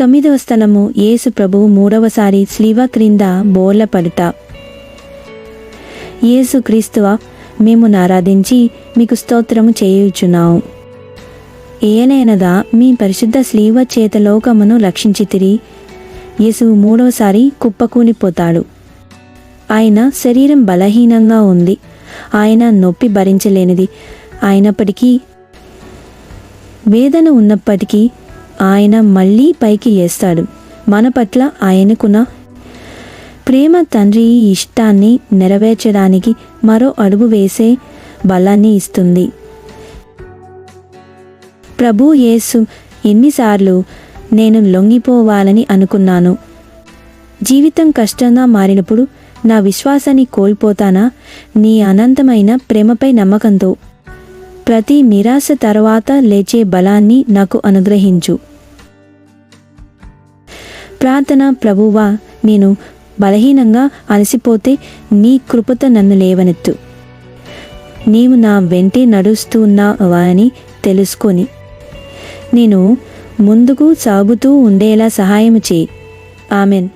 తొమ్మిదవ స్థలము యేసు ప్రభువు మూడవసారి స్లీవ క్రింద బోర్ల యేసు క్రీస్తువ మేము ఆరాధించి మీకు స్తోత్రము చేయుచున్నాము. ఏనైనదా మీ పరిశుద్ధ స్లీవ చేత లోకమును రక్షించితిరి. యేసు మూడవసారి కుప్పకూలిపోతాడు. ఆయన శరీరం బలహీనంగా ఉంది. ఆయన నొప్పి భరించలేనిది. అయినప్పటికీ వేదన ఉన్నప్పటికీ ఆయన మళ్ళీ పైకి వేస్తాడు మన పట్ల ఆయనకున్న ప్రేమ తండ్రి ఇష్టాన్ని నెరవేర్చడానికి మరో అడుగు వేసే బలాన్ని ఇస్తుంది. ప్రభు యేసు ఎన్నిసార్లు నేను లొంగిపోవాలని అనుకున్నాను. జీవితం కష్టంగా మారినప్పుడు నా విశ్వాసాన్ని కోల్పోతానా? నీ అనంతమైన ప్రేమపై నమ్మకంతో. ప్రతి నిరాశ తర్వాత లేచే బలాన్ని నాకు అనుగ్రహించు. ప్రార్థన ప్రభువా నేను బలహీనంగా అలసిపోతే నీ కృపత నన్ను లేవనెత్తు. నీవు నా వెంటే నడుస్తున్నావా అని తెలుసుకొని నేను ముందుకు సాగుతూ ఉండేలా సహాయం చేయి. ఆమెన్.